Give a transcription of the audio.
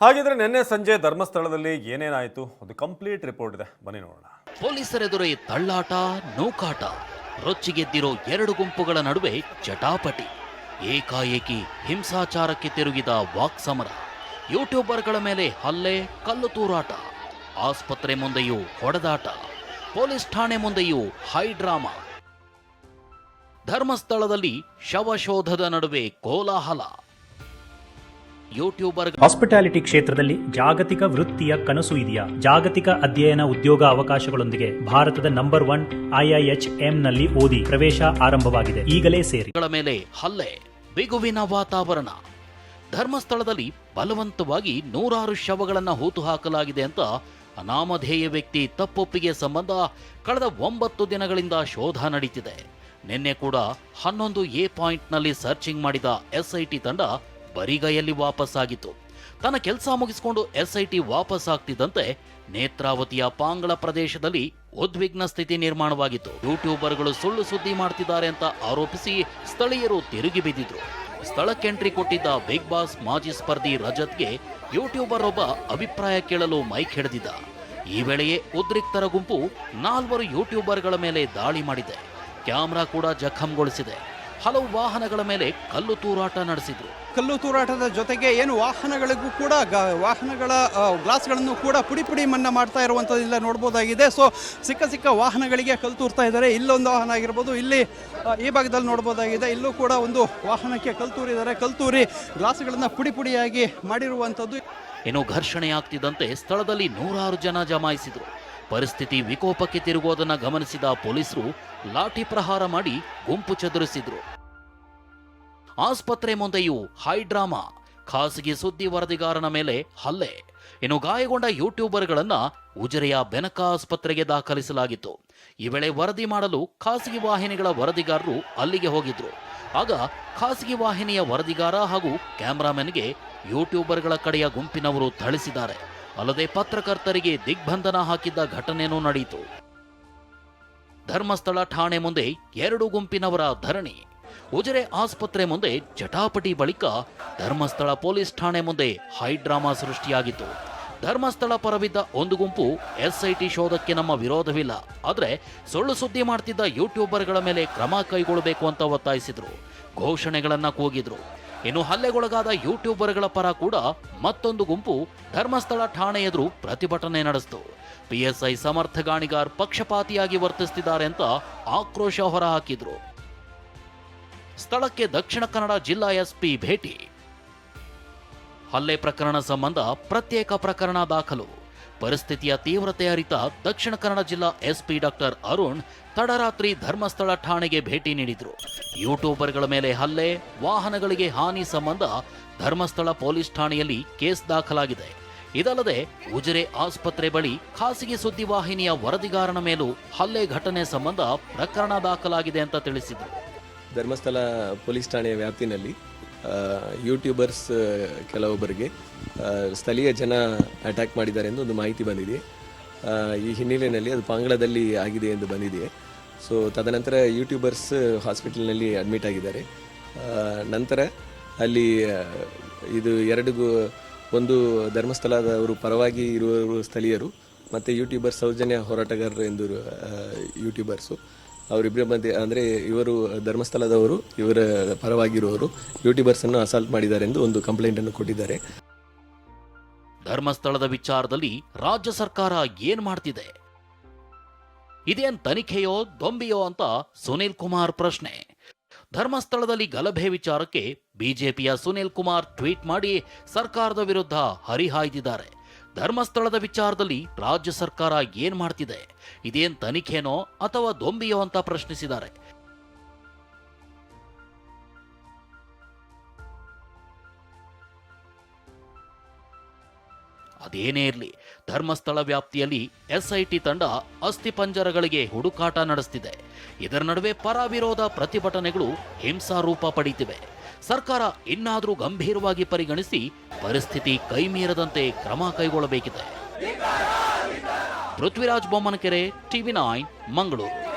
ಹಾಗಿದ್ರೆ ನಿನ್ನೆ ಸಂಜೆ ಧರ್ಮಸ್ಥಳದಲ್ಲಿ ಏನೇನಾಯಿತು? ಒಂದು ಕಂಪ್ಲೀಟ್ ರಿಪೋರ್ಟ್ ಇದೆ. ಬನ್ನಿ ನೋಡೋಣ. ಪೊಲೀಸರೆದುರೇ ತಳ್ಳಾಟ, ನೂಕಾಟ, ರೊಚ್ಚಿಗೆದ್ದಿರೋ ಎರಡು ಗುಂಪುಗಳ ನಡುವೆ ಚಟಾಪಟಿ. ಏಕಾಏಕಿ ಹಿಂಸಾಚಾರಕ್ಕೆ ತಿರುಗಿದ ವಾಕ್ಸಮರ ಯೂಟ್ಯೂಬರ್ಗಳ ಮೇಲೆ ಹಲ್ಲೆ, ಕಲ್ಲು ತೂರಾಟ. ಆಸ್ಪತ್ರೆ ಮುಂದೆಯೂ ಹೊಡೆದಾಟ. ಪೊಲೀಸ್ ಠಾಣೆ ಮುಂದೆಯೂ ಹೈ ಡ್ರಾಮಾ. ಧರ್ಮಸ್ಥಳದಲ್ಲಿ ಶವಶೋಧದ ನಡುವೆ ಕೋಲಾಹಲ. ಯೂಟ್ಯೂಬರ್ ಹಾಸ್ಪಿಟಾಲಿಟಿ ಕ್ಷೇತ್ರದಲ್ಲಿ ಜಾಗತಿಕ ವೃತ್ತಿಯ ಕನಸು ಇದೆಯಾ? ಜಾಗತಿಕ ಅಧ್ಯಯನ ಉದ್ಯೋಗ ಅವಕಾಶಗಳೊಂದಿಗೆ ಭಾರತದ ನಂಬರ್ ಒನ್ ಐಐಎಚ್ನಲ್ಲಿ ಓದಿ ಪ್ರವೇಶ ಆರಂಭವಾಗಿದೆ. ಈಗಲೇ ಸೇರಿಗಳ ಮೇಲೆ ಹಲ್ಲೆ ಬಿಗುವಿನ ವಾತಾವರಣ. ಧರ್ಮಸ್ಥಳದಲ್ಲಿ ಬಲವಂತವಾಗಿ ನೂರಾರು ಶವಗಳನ್ನು ಹೂತು ಹಾಕಲಾಗಿದೆ ಅಂತ ಅನಾಮಧೇಯ ವ್ಯಕ್ತಿ ತಪ್ಪೊಪ್ಪಿಗೆ ಸಂಬಂಧ ಕಳೆದ ಒಂಬತ್ತು ದಿನಗಳಿಂದ ಶೋಧ ನಡೀತಿದೆ. ನಿನ್ನೆ ಕೂಡ ಹನ್ನೊಂದು ಎ ಪಾಯಿಂಟ್ನಲ್ಲಿ ಸರ್ಚಿಂಗ್ ಮಾಡಿದ ಎಸ್ಐಟಿ ತಂಡ ಬರಿಗೈಯಲ್ಲಿ ವಾಪಸ್ಸಾಗಿತ್ತು. ತನ್ನ ಕೆಲಸ ಮುಗಿಸಿಕೊಂಡು ಎಸ್ಐಟಿ ವಾಪಸ್ ಆಗ್ತಿದ್ದಂತೆ ನೇತ್ರಾವತಿಯ ಪಾಂಗಳ ಪ್ರದೇಶದಲ್ಲಿ ಉದ್ವಿಗ್ನ ಸ್ಥಿತಿ ನಿರ್ಮಾಣವಾಗಿತ್ತು. ಯೂಟ್ಯೂಬರ್ಗಳು ಸುಳ್ಳು ಸುದ್ದಿ ಮಾಡ್ತಿದ್ದಾರೆ ಅಂತ ಆರೋಪಿಸಿ ಸ್ಥಳೀಯರು ತಿರುಗಿ ಬಿದ್ದಿದ್ರು. ಸ್ಥಳಕ್ಕೆ ಎಂಟ್ರಿ ಕೊಟ್ಟಿದ್ದ ಬಿಗ್ ಬಾಸ್ ಮಾಜಿ ಸ್ಪರ್ಧಿ ರಜತ್ಗೆ ಯೂಟ್ಯೂಬರ್ ಒಬ್ಬ ಅಭಿಪ್ರಾಯ ಕೇಳಲು ಮೈಕ್ ಹಿಡಿದಿದ್ದ. ಈ ವೇಳೆಯೇ ಉದ್ರಿಕ್ತರ ಗುಂಪು ನಾಲ್ವರು ಯೂಟ್ಯೂಬರ್ಗಳ ಮೇಲೆ ದಾಳಿ ಮಾಡಿದೆ. ಕ್ಯಾಮ್ರಾ ಕೂಡ ಜಖಂಗೊಳಿಸಿದೆ. ಹಲವು ವಾಹನಗಳ ಮೇಲೆ ಕಲ್ಲು ತೂರಾಟ ನಡೆಸಿದ್ರು. ಕಲ್ಲು ತೂರಾಟದ ಜೊತೆಗೆ ಏನು ವಾಹನಗಳಿಗೂ ಕೂಡ ವಾಹನಗಳ ಗ್ಲಾಸ್ಗಳನ್ನು ಕೂಡ ಪುಡಿ ಪುಡಿ ಮನ್ನಾ ಮಾಡ್ತಾ ಇರುವಂಥದ್ದೆಲ್ಲ ನೋಡ್ಬೋದಾಗಿದೆ. ಸೊ ಸಿಕ್ಕ ಸಿಕ್ಕ ವಾಹನಗಳಿಗೆ ಕಲ್ಲು ತೂರ್ತಾ ಇದ್ದಾರೆ. ಇಲ್ಲೊಂದು ವಾಹನ ಆಗಿರ್ಬೋದು ಇಲ್ಲಿ ಈ ಭಾಗದಲ್ಲಿ ನೋಡ್ಬೋದಾಗಿದೆ. ಇಲ್ಲೂ ಕೂಡ ಒಂದು ವಾಹನಕ್ಕೆ ಕಲ್ಲು ತೂರಿದ್ದಾರೆ. ಕಲ್ಲು ತೂರಿ ಗ್ಲಾಸ್ಗಳನ್ನು ಪುಡಿ ಪುಡಿಯಾಗಿ ಮಾಡಿರುವಂಥದ್ದು. ಘರ್ಷಣೆ ಆಗ್ತಿದ್ದಂತೆ ಸ್ಥಳದಲ್ಲಿ ನೂರಾರು ಜನ ಜಮಾಯಿಸಿದ್ರು. ಪರಿಸ್ಥಿತಿ ವಿಕೋಪಕ್ಕೆ ತಿರುಗೋದನ್ನ ಗಮನಿಸಿದ ಪೊಲೀಸರು ಲಾಠಿ ಪ್ರಹಾರ ಮಾಡಿ ಗುಂಪು ಚದುರಿಸಿದ್ರು. ಆಸ್ಪತ್ರೆ ಮುಂದೆಯೂ ಹೈ ಡ್ರಾಮಾ, ಖಾಸಗಿ ಸುದ್ದಿ ವರದಿಗಾರನ ಮೇಲೆ ಹಲ್ಲೆ. ಇನ್ನು ಗಾಯಗೊಂಡ ಯೂಟ್ಯೂಬರ್ಗಳನ್ನ ಉಜಿರೆಯ ಬೆನಕ ಆಸ್ಪತ್ರೆಗೆ ದಾಖಲಿಸಲಾಗಿತ್ತು. ಈ ವೇಳೆ ವರದಿ ಮಾಡಲು ಖಾಸಗಿ ವಾಹಿನಿಗಳ ವರದಿಗಾರರು ಅಲ್ಲಿಗೆ ಹೋಗಿದ್ರು. ಆಗ ಖಾಸಗಿ ವಾಹಿನಿಯ ವರದಿಗಾರ ಹಾಗೂ ಕ್ಯಾಮರಾಮನ್ಗೆ ಯೂಟ್ಯೂಬರ್ಗಳ ಕಡೆಯ ಗುಂಪಿನವರು ಥಳಿಸಿದ್ದಾರೆ. ಅಲ್ಲದೆ ಪತ್ರಕರ್ತರಿಗೆ ದಿಗ್ಬಂಧನ ಹಾಕಿದ್ದ ಘಟನೆಯೂ ನಡೆಯಿತು. ಧರ್ಮಸ್ಥಳ ಠಾಣೆ ಮುಂದೆ ಎರಡು ಗುಂಪಿನವರ ಧರಣಿ. ಉಜಿರೆ ಆಸ್ಪತ್ರೆ ಮುಂದೆ ಜಟಾಪಟಿ ಬಳಿಕ ಧರ್ಮಸ್ಥಳ ಪೊಲೀಸ್ ಠಾಣೆ ಮುಂದೆ ಹೈ ಡ್ರಾಮಾ ಸೃಷ್ಟಿಯಾಗಿತ್ತು. ಧರ್ಮಸ್ಥಳ ಪರವಿದ್ದ ಒಂದು ಗುಂಪು ಎಸ್ಐಟಿ ಶೋಧಕ್ಕೆ ನಮ್ಮ ವಿರೋಧವಿಲ್ಲ. ಆದರೆ ಸುಳ್ಳು ಸುದ್ದಿ ಮಾಡ್ತಿದ್ದ ಯೂಟ್ಯೂಬರ್ಗಳ ಮೇಲೆ ಕ್ರಮ ಕೈಗೊಳ್ಳಬೇಕು ಅಂತ ಒತ್ತಾಯಿಸಿದ್ರು. ಘೋಷಣೆಗಳನ್ನು ಕೂಗಿದ್ರು. ಇನ್ನು ಹಲ್ಲೆಗೊಳಗಾದ ಯೂಟ್ಯೂಬರ್ಗಳ ಪರ ಕೂಡ ಮತ್ತೊಂದು ಗುಂಪು ಧರ್ಮಸ್ಥಳ ಠಾಣೆ ಎದುರು ಪ್ರತಿಭಟನೆ ನಡೆಸಿತು. ಪಿಎಸ್ಐ ಸಮರ್ಥ ಗಾಣಿಗಾರ್ ಪಕ್ಷಪಾತಿಯಾಗಿ ವರ್ತಿಸ್ತಿದ್ದಾರೆ ಅಂತ ಆಕ್ರೋಶ ಹೊರಹಾಕಿದ್ರು. ಸ್ಥಳಕ್ಕೆ ದಕ್ಷಿಣ ಕನ್ನಡ ಜಿಲ್ಲಾ ಎಸ್ಪಿ ಭೇಟಿ. ಹಲ್ಲೆ ಪ್ರಕರಣ ಸಂಬಂಧ ಪ್ರತ್ಯೇಕ ಪ್ರಕರಣ ದಾಖಲು. ಪರಿಸ್ಥಿತಿಯ ತೀವ್ರತೆ ಅರಿತ ದಕ್ಷಿಣ ಕನ್ನಡ ಜಿಲ್ಲಾ ಎಸ್ಪಿ ಡಾಕ್ಟರ್ ಅರುಣ್ ತಡರಾತ್ರಿ ಧರ್ಮಸ್ಥಳ ಠಾಣೆಗೆ ಭೇಟಿ ನೀಡಿದ್ರು. ಯೂಟ್ಯೂಬರ್ಗಳ ಮೇಲೆ ಹಲ್ಲೆ, ವಾಹನಗಳಿಗೆ ಹಾನಿ ಸಂಬಂಧ ಧರ್ಮಸ್ಥಳ ಪೊಲೀಸ್ ಠಾಣೆಯಲ್ಲಿ ಕೇಸ್ ದಾಖಲಾಗಿದೆ. ಇದಲ್ಲದೆ ಉಜಿರೆ ಆಸ್ಪತ್ರೆ ಬಳಿ ಖಾಸಗಿ ಸುದ್ದಿವಾಹಿನಿಯ ವರದಿಗಾರನ ಮೇಲೂ ಹಲ್ಲೆ ಘಟನೆ ಸಂಬಂಧ ಪ್ರಕರಣ ದಾಖಲಾಗಿದೆ ಅಂತ ತಿಳಿಸಿದರು. ಧರ್ಮಸ್ಥಳ ಪೊಲೀಸ್ ಠಾಣೆಯ ವ್ಯಾಪ್ತಿನಲ್ಲಿ ಯೂಟ್ಯೂಬರ್ಸ್ ಕೆಲವೊಬ್ಬರಿಗೆ ಸ್ಥಳೀಯ ಜನ ಅಟ್ಯಾಕ್ ಮಾಡಿದ್ದಾರೆ ಎಂದು ಒಂದು ಮಾಹಿತಿ ಬಂದಿದೆ. ಈ ಹಿನ್ನೆಲೆಯಲ್ಲಿ ಅದು ಪಾಂಗಳದಲ್ಲಿ ಆಗಿದೆ ಎಂದು ಬಂದಿದೆ. ಸೊ ತದನಂತರ ಯೂಟ್ಯೂಬರ್ಸ್ ಹಾಸ್ಪಿಟಲ್ನಲ್ಲಿ ಅಡ್ಮಿಟ್ ಆಗಿದ್ದಾರೆ. ನಂತರ ಅಲ್ಲಿ ಇದು ಎರಡಿಗೂ ಒಂದು ಧರ್ಮಸ್ಥಳದವರು ಪರವಾಗಿ ಇರುವವರು ಸ್ಥಳೀಯರು, ಮತ್ತು ಯೂಟ್ಯೂಬರ್ ಸೌಜನ್ಯ ಹೋರಾಟಗಾರರು ಎಂದು ಯೂಟ್ಯೂಬರ್ಸು ಅವರಿಬ್ಬರ ಮಧ್ಯೆ ಅಂದರೆ ಇವರು ಧರ್ಮಸ್ಥಳದವರು, ಇವರ ಪರವಾಗಿರುವವರು ಯೂಟ್ಯೂಬರ್ಸ್ ಅನ್ನು ಅಸಾಲ್ಟ್ ಮಾಡಿದ್ದಾರೆ ಎಂದು ಒಂದು ಕಂಪ್ಲೇಂಟ್ ಅನ್ನು ಕೊಟ್ಟಿದ್ದಾರೆ. ಧರ್ಮಸ್ಥಳದ ವಿಚಾರದಲ್ಲಿ ರಾಜ್ಯ ಸರ್ಕಾರ ಏನ್ ಮಾಡ್ತಿದೆ? ಇದೇನ್ ತನಿಖೆಯೋ, ದೊಂಬಿಯೋ ಅಂತ ಸುನೀಲ್ ಕುಮಾರ್ ಪ್ರಶ್ನೆ. ಧರ್ಮಸ್ಥಳದಲ್ಲಿ ಗಲಭೆ ವಿಚಾರಕ್ಕೆ ಬಿಜೆಪಿಯ ಸುನೀಲ್ ಕುಮಾರ್ ಟ್ವೀಟ್ ಮಾಡಿ ಸರ್ಕಾರದ ವಿರುದ್ಧ ಹರಿಹಾಯ್ದಿದ್ದಾರೆ. ಧರ್ಮಸ್ಥಳದ ವಿಚಾರದಲ್ಲಿ ರಾಜ್ಯ ಸರ್ಕಾರ ಏನ್ ಮಾಡ್ತಿದೆ? ಇದೇನ್ ತನಿಖೆನೋ ಅಥವಾ ದೊಂಬಿಯೋ ಅಂತ ಪ್ರಶ್ನಿಸಿದ್ದಾರೆ. ಅದೇನೇ ಇರಲಿ, ಧರ್ಮಸ್ಥಳ ವ್ಯಾಪ್ತಿಯಲ್ಲಿ ಎಸ್ಐಟಿ ತಂಡ ಅಸ್ಥಿಪಂಜರಗಳಿಗೆ ಹುಡುಕಾಟ ನಡೆಸ್ತಿದೆ. ಇದರ ನಡುವೆ ಪರ ವಿರೋಧ ಪ್ರತಿಭಟನೆಗಳು ಹಿಂಸಾರೂಪ ಪಡೀತಿವೆ. ಸರ್ಕಾರ ಇನ್ನಾದರೂ ಗಂಭೀರವಾಗಿ ಪರಿಗಣಿಸಿ ಪರಿಸ್ಥಿತಿ ಕೈಮೀರದಂತೆ ಕ್ರಮ ಕೈಗೊಳ್ಳಬೇಕಿದೆ. Prithviraj Bommanakere TV nine Mangaluru.